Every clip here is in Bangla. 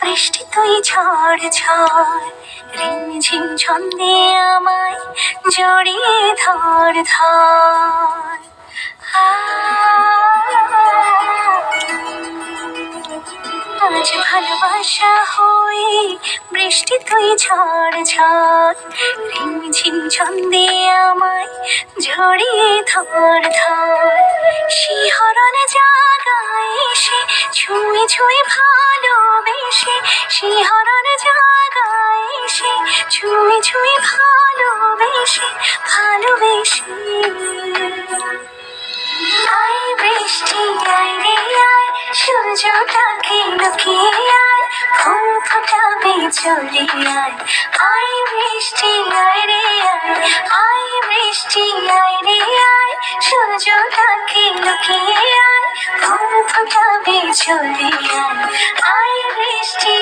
বৃষ্টি তুই ঝড় ঝড়, রিমঝিম ছন্দে আমায় জড়িয়ে ধর ধর। আজ ভালোবাসা হয়ে বৃষ্টি তুই ঝড় ঝড়, রিমঝিম ছন্দে আমায় ধর ধর। ছুঁয়ে ছুঁয়ে ভালোবেসে, শিহরণ জাগায় এসে, ছুঁয়ে ছুঁয়ে ভালোবেসে ভালোবেসে। আয় বৃষ্টি, আয় রে, আয়, সূর্যটাকে লুকিয়ে আয় ফুল ফোটাবে চলে আয় বৃষ্টি, আয় রে, আয় আয় বৃষ্টি, আয় রে, আয়, সূর্যটাকে লুকিয়ে ঝরিয়া আয় বৃষ্টি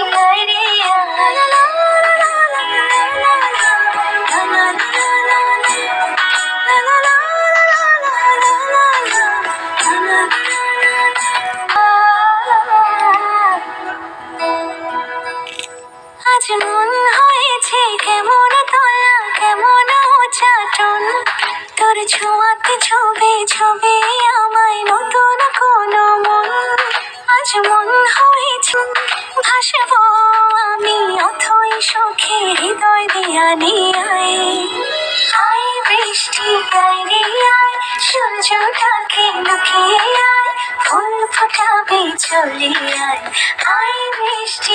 আজ মন হয়েছে কেমন তোলা কেমন উচাটন তোর ছোঁয়াতে ছবি মন হয়েছে, ভাসব আমি অথই সখে হৃদয় দিয়া নিয়ে আয় বৃষ্টি, আয় রে আয় সূর্যটাকে লুকিয়ে আয়, ফুল ফোটাবে চলে আয়। আয় বৃষ্টি